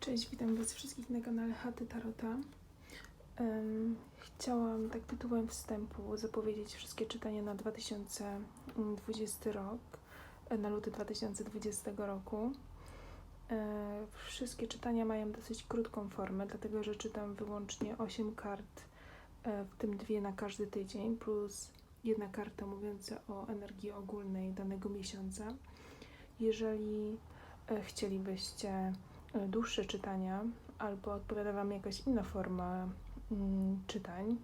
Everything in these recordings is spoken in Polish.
Cześć, witam Was wszystkich na kanale Chaty Tarota. Chciałam tak tytułem wstępu zapowiedzieć wszystkie czytania na 2020 rok, e, na luty 2020 roku. E, wszystkie czytania mają dosyć krótką formę, dlatego że czytam wyłącznie 8 kart, e, w tym dwie na każdy tydzień, plus jedna karta mówiąca o energii ogólnej danego miesiąca. Jeżeli e, chcielibyście e, dłuższe czytania, albo odpowiada Wam jakaś inna forma mm, czytań,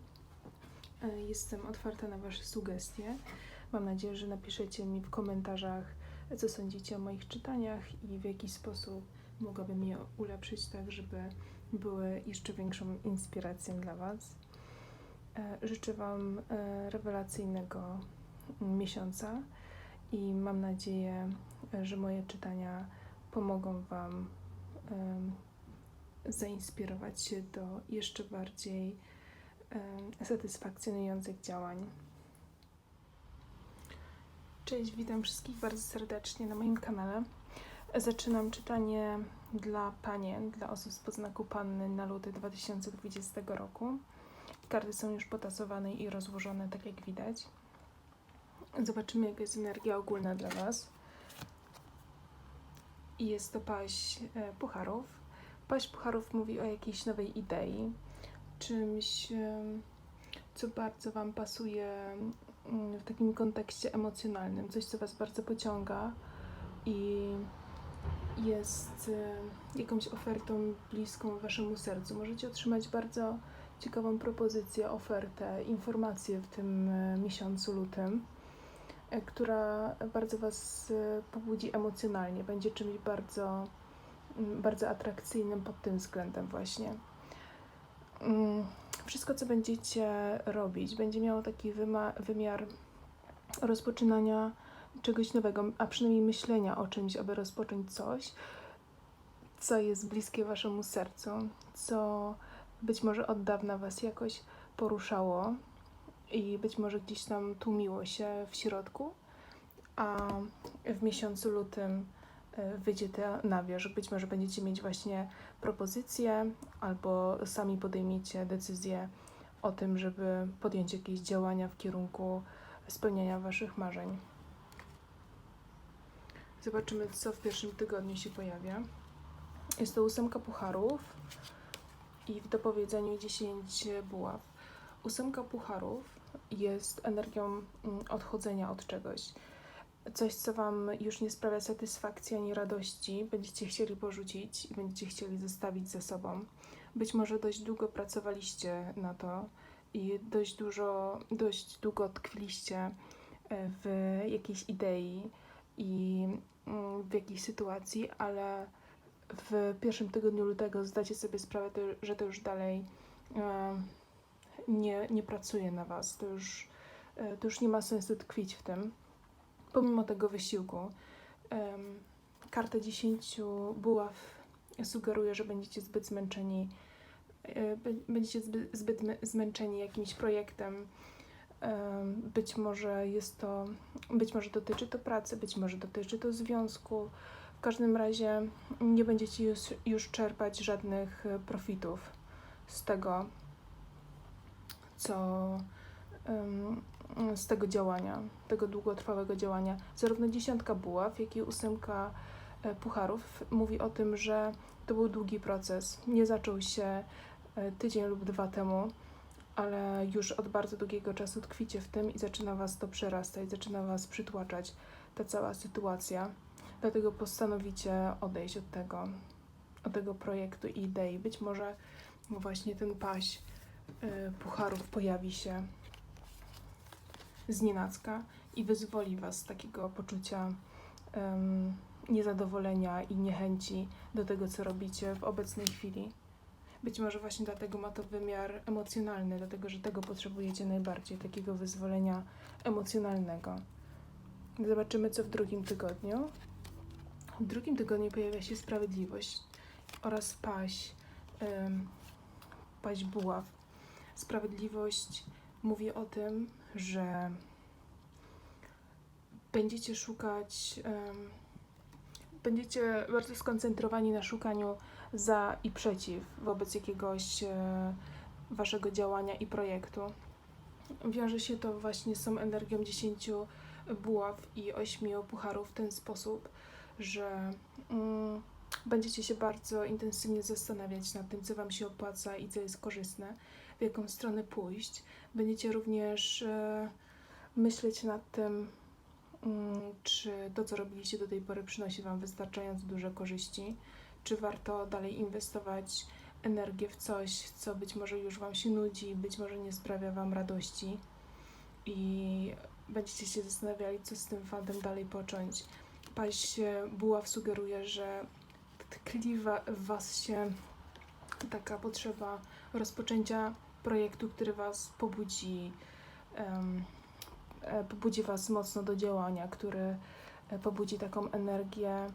e, jestem otwarta na Wasze sugestie. Mam nadzieję, że napiszecie mi w komentarzach, co sądzicie o moich czytaniach i w jaki sposób mogłabym je ulepszyć, tak żeby były jeszcze większą inspiracją dla Was. E, Życzę Wam e, rewelacyjnego miesiąca i mam nadzieję, e, że moje czytania pomogą Wam zainspirować się do jeszcze bardziej satysfakcjonujących działań. Cześć, witam wszystkich bardzo serdecznie na moim kanale. Zaczynam czytanie dla panien, dla osób z podznaku panny na luty 2020 roku. Karty są już potasowane i rozłożone, tak jak widać. Zobaczymy, jaka jest energia ogólna dla Was. I jest to paść e, pucharów. Paść pucharów mówi o jakiejś nowej idei, czymś, e, co bardzo Wam pasuje mm, w takim kontekście emocjonalnym, coś, co Was bardzo pociąga i jest e, jakąś ofertą bliską Waszemu sercu. Możecie otrzymać bardzo ciekawą propozycję, ofertę, informację w tym e, miesiącu lutym, e, która bardzo Was e, pobudzi emocjonalnie, będzie czymś bardzo, bardzo atrakcyjnym pod tym względem właśnie. Mm, Wszystko, co będziecie robić, będzie miało taki wymiar rozpoczynania czegoś nowego, a przynajmniej myślenia o czymś, aby rozpocząć coś, co jest bliskie Waszemu sercu, co być może od dawna Was jakoś poruszało i być może gdzieś tam tłumiło się w środku, a w miesiącu lutym e, wyjdzie to na wierzch. Być może będziecie mieć właśnie propozycje albo sami podejmiecie decyzję o tym, żeby podjąć jakieś działania w kierunku spełniania Waszych marzeń. Zobaczymy, co w pierwszym tygodniu się pojawia. Jest to ósemka pucharów i w dopowiedzeniu 10 buław. Ósemka pucharów jest energią mm, odchodzenia od czegoś. Coś, co Wam już nie sprawia satysfakcji ani radości, będziecie chcieli porzucić i będziecie chcieli zostawić ze sobą. Być może dość długo pracowaliście na to i dość dużo, dość długo tkwiliście e, w jakiejś idei i mm, w jakiejś sytuacji, ale w pierwszym tygodniu lutego zdacie sobie sprawę, to, że to już dalej e, nie, nie pracuje na Was. To już, e, to już nie ma sensu tkwić w tym, pomimo tego wysiłku. Karta 10 buław sugeruje, że będziecie zbyt zmęczeni, e, będziecie zbyt, zbyt zmęczeni jakimś projektem. Em, Być może jest to, być może dotyczy to pracy, być może dotyczy to związku. W każdym razie nie będziecie już, już czerpać żadnych e, profitów z tego, co z tego działania, tego długotrwałego działania. Zarówno dziesiątka buław, jak i ósemka e, pucharów mówi o tym, że to był długi proces. Nie zaczął się e, tydzień lub dwa temu, ale już od bardzo długiego czasu tkwicie w tym i zaczyna Was to przerastać, zaczyna Was przytłaczać ta cała sytuacja. Dlatego postanowicie odejść od tego, od tego projektu i idei. Być może właśnie ten paś y, pucharów pojawi się z nienacka i wyzwoli Was z takiego poczucia em, niezadowolenia i niechęci do tego, co robicie w obecnej chwili. Być może właśnie dlatego ma to wymiar emocjonalny, dlatego że tego potrzebujecie najbardziej, takiego wyzwolenia emocjonalnego. Zobaczymy, co w drugim tygodniu. W drugim tygodniu pojawia się sprawiedliwość oraz paść, paść buław. Sprawiedliwość mówi o tym, że będziecie szukać, będziecie bardzo skoncentrowani na szukaniu za i przeciw wobec jakiegoś e, waszego działania i projektu. Wiąże się to właśnie z tą energią 10 buław i 8 pucharów w ten sposób, że mm, będziecie się bardzo intensywnie zastanawiać nad tym, co Wam się opłaca i co jest korzystne, w jaką stronę pójść. Będziecie również e, myśleć nad tym, mm, czy to, co robiliście do tej pory, przynosi Wam wystarczająco duże korzyści, czy warto dalej inwestować energię w coś, co być może już Wam się nudzi, być może nie sprawia Wam radości i będziecie się zastanawiali, co z tym fantem dalej począć. Paść buław sugeruje, że tkli w Was się taka potrzeba rozpoczęcia projektu, który Was pobudzi, e, pobudzi Was mocno do działania, który e, pobudzi taką energię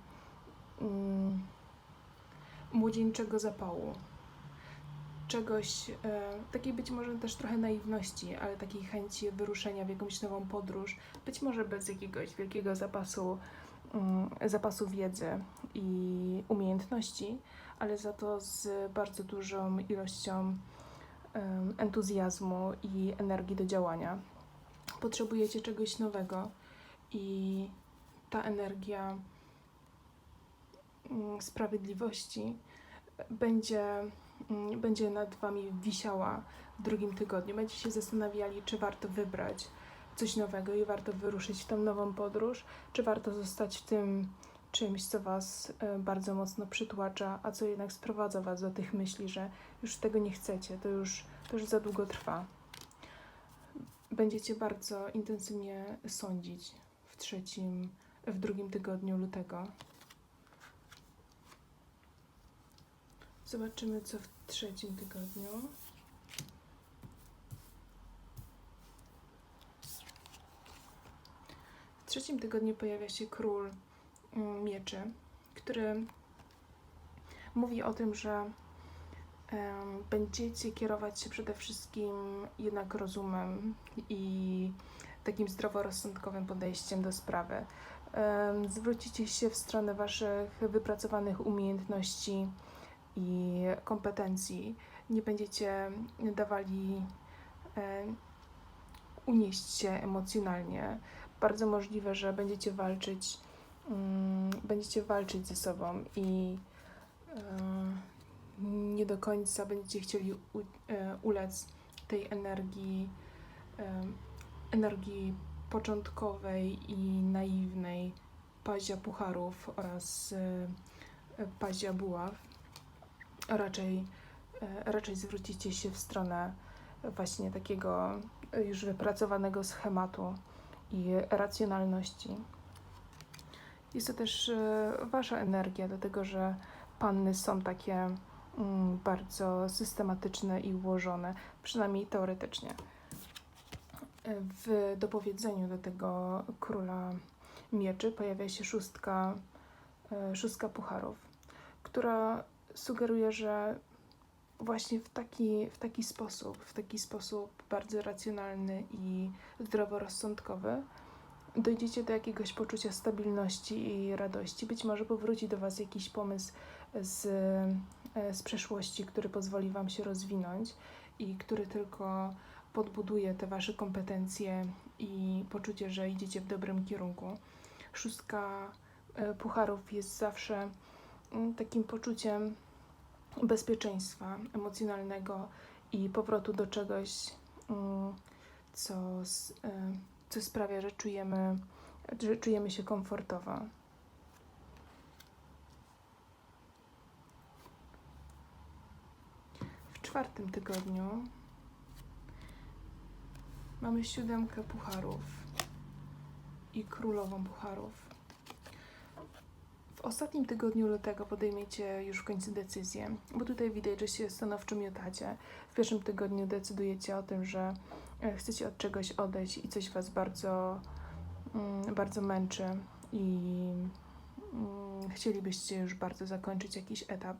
mm, młodzieńczego zapału. Czegoś, e, takiej być może też trochę naiwności, ale takiej chęci wyruszenia w jakąś nową podróż, być może bez jakiegoś wielkiego zapasu, mm, zapasu wiedzy i umiejętności, ale za to z bardzo dużą ilością entuzjazmu i energii do działania. Potrzebujecie czegoś nowego i ta energia mm, sprawiedliwości będzie, będzie nad Wami wisiała w drugim tygodniu. Będziecie się zastanawiali, czy warto wybrać coś nowego i warto wyruszyć w tą nową podróż, czy warto zostać w tym czymś, co Was e, bardzo mocno przytłacza, a co jednak sprowadza Was do tych myśli, że już tego nie chcecie, to już, to już za długo trwa. Będziecie bardzo intensywnie sądzić w trzecim, w drugim tygodniu lutego. Zobaczymy, co w trzecim tygodniu. W trzecim tygodniu pojawia się król mm, mieczy, który mówi o tym, że będziecie kierować się przede wszystkim jednak rozumem i takim zdroworozsądkowym podejściem do sprawy. Zwrócicie się w stronę Waszych wypracowanych umiejętności i kompetencji. Nie będziecie dawali e, unieść się emocjonalnie. Bardzo możliwe, że będziecie walczyć, mm, będziecie walczyć ze sobą i e, nie do końca będziecie chcieli e, ulec tej energii, energii początkowej i naiwnej pazia pucharów oraz pazia buław raczej, e, raczej zwrócicie się w stronę właśnie takiego już wypracowanego schematu i racjonalności. Jest to też e, Wasza energia, dlatego że panny są takie mm, bardzo systematyczne i ułożone, przynajmniej teoretycznie. W dopowiedzeniu do tego króla mieczy pojawia się szóstka, e, szóstka pucharów, która sugeruje, że właśnie w taki, w taki sposób, w taki sposób bardzo racjonalny i zdroworozsądkowy dojdziecie do jakiegoś poczucia stabilności i radości. Być może powróci do Was jakiś pomysł z, z przeszłości, który pozwoli Wam się rozwinąć i który tylko podbuduje te Wasze kompetencje i poczucie, że idziecie w dobrym kierunku. Szóstka e, pucharów jest zawsze mm, takim poczuciem bezpieczeństwa emocjonalnego i powrotu do czegoś, mm, co, y, co sprawia, że czujemy, że czujemy się komfortowo. W czwartym tygodniu mamy siódemkę pucharów i królową pucharów. Ostatnim tygodniu lutego podejmiecie już w końcu decyzję, bo tutaj widać, że się stanowczo miotacie. W pierwszym tygodniu decydujecie o tym, że e, chcecie od czegoś odejść i coś Was bardzo, mm, bardzo męczy i mm, chcielibyście już bardzo zakończyć jakiś etap.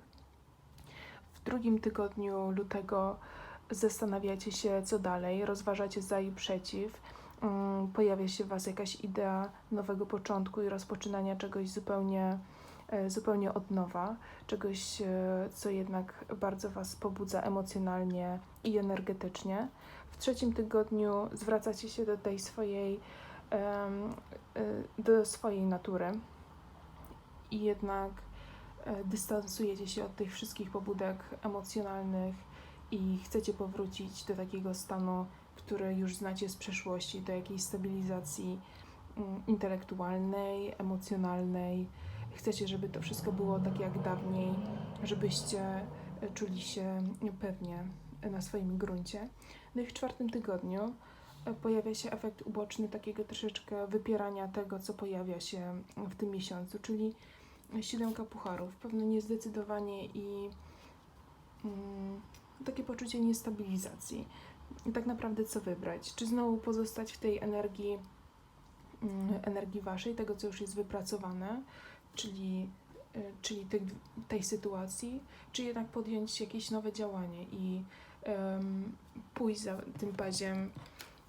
W drugim tygodniu lutego zastanawiacie się, co dalej, rozważacie za i przeciw. mm, pojawia się w Was jakaś idea nowego początku i rozpoczynania czegoś zupełnie, zupełnie od nowa, czegoś, e, co jednak bardzo Was pobudza emocjonalnie i energetycznie. W trzecim tygodniu zwracacie się do tej swojej, e, do swojej natury i jednak e, dystansujecie się od tych wszystkich pobudek emocjonalnych i chcecie powrócić do takiego stanu, który już znacie z przeszłości, do jakiejś stabilizacji mm, intelektualnej, emocjonalnej. Chcecie, żeby to wszystko było tak jak dawniej, żebyście e, czuli się pewnie na swoim gruncie. No i w czwartym tygodniu e, pojawia się efekt uboczny takiego troszeczkę wypierania tego, co pojawia się w tym miesiącu, czyli siódemka pucharów, pewne niezdecydowanie i mm, takie poczucie niestabilizacji. I tak naprawdę co wybrać? Czy znowu pozostać w tej energii, mm, energii waszej, tego co już jest wypracowane, czyli, y, czyli tych, tej sytuacji, czy jednak podjąć jakieś nowe działanie i em, pójść za tym paziem,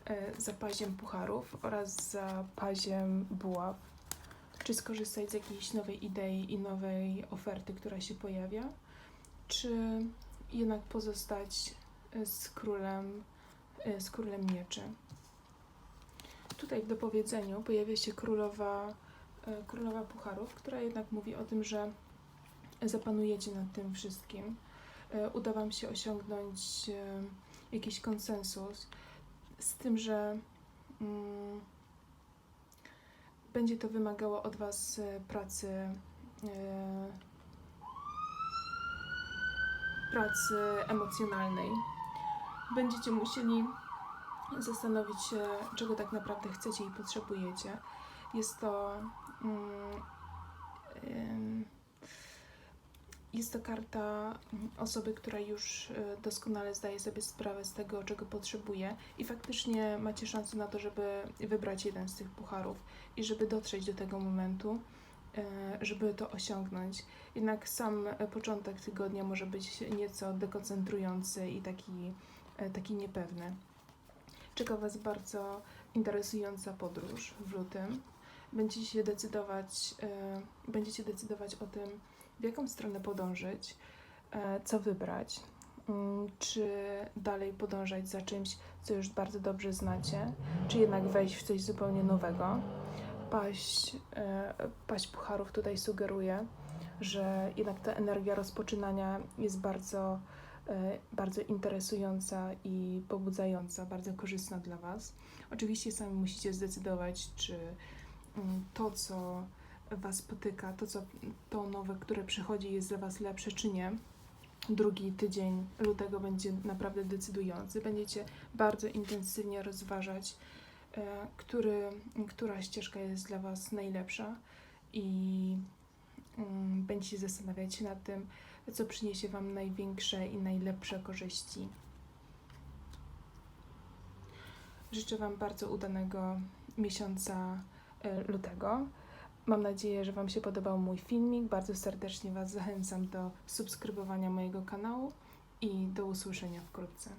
e, za paziem pucharów oraz za paziem buław, czy skorzystać z jakiejś nowej idei i nowej oferty, która się pojawia, czy jednak pozostać e, z królem, e, z królem mieczy. Tutaj w dopowiedzeniu pojawia się królowa, e, królowa pucharów, która jednak mówi o tym, że zapanujecie nad tym wszystkim. E, Uda Wam się osiągnąć e, jakiś konsensus, z tym, że mm, będzie to wymagało od Was e, pracy, e, pracy emocjonalnej. Będziecie musieli zastanowić się, czego tak naprawdę chcecie i potrzebujecie. Jest to. Mm, jest to karta osoby, która już e, doskonale zdaje sobie sprawę z tego, czego potrzebuje, i faktycznie macie szansę na to, żeby wybrać jeden z tych pucharów i żeby dotrzeć do tego momentu, e, żeby to osiągnąć. Jednak sam początek tygodnia może być nieco dekoncentrujący i taki, e, taki niepewny. Czeka Was bardzo interesująca podróż w lutym. Będziecie się decydować, e, będziecie decydować o tym, w jaką stronę podążyć, e, co wybrać. Mm, Czy dalej podążać za czymś, co już bardzo dobrze znacie, czy jednak wejść w coś zupełnie nowego. Paść, e, paść pucharów tutaj sugeruje, że jednak ta energia rozpoczynania jest bardzo, bardzo interesująca i pobudzająca, bardzo korzystna dla Was. Oczywiście sami musicie zdecydować, czy to, co Was spotyka, to, co, to nowe, które przychodzi, jest dla Was lepsze, czy nie. Drugi tydzień lutego będzie naprawdę decydujący. Będziecie bardzo intensywnie rozważać, e, który, która ścieżka jest dla Was najlepsza i mm, będziecie zastanawiać się nad tym, co przyniesie Wam największe i najlepsze korzyści. Życzę Wam bardzo udanego miesiąca lutego. Mam nadzieję, że Wam się podobał mój filmik. Bardzo serdecznie Was zachęcam do subskrybowania mojego kanału i do usłyszenia wkrótce.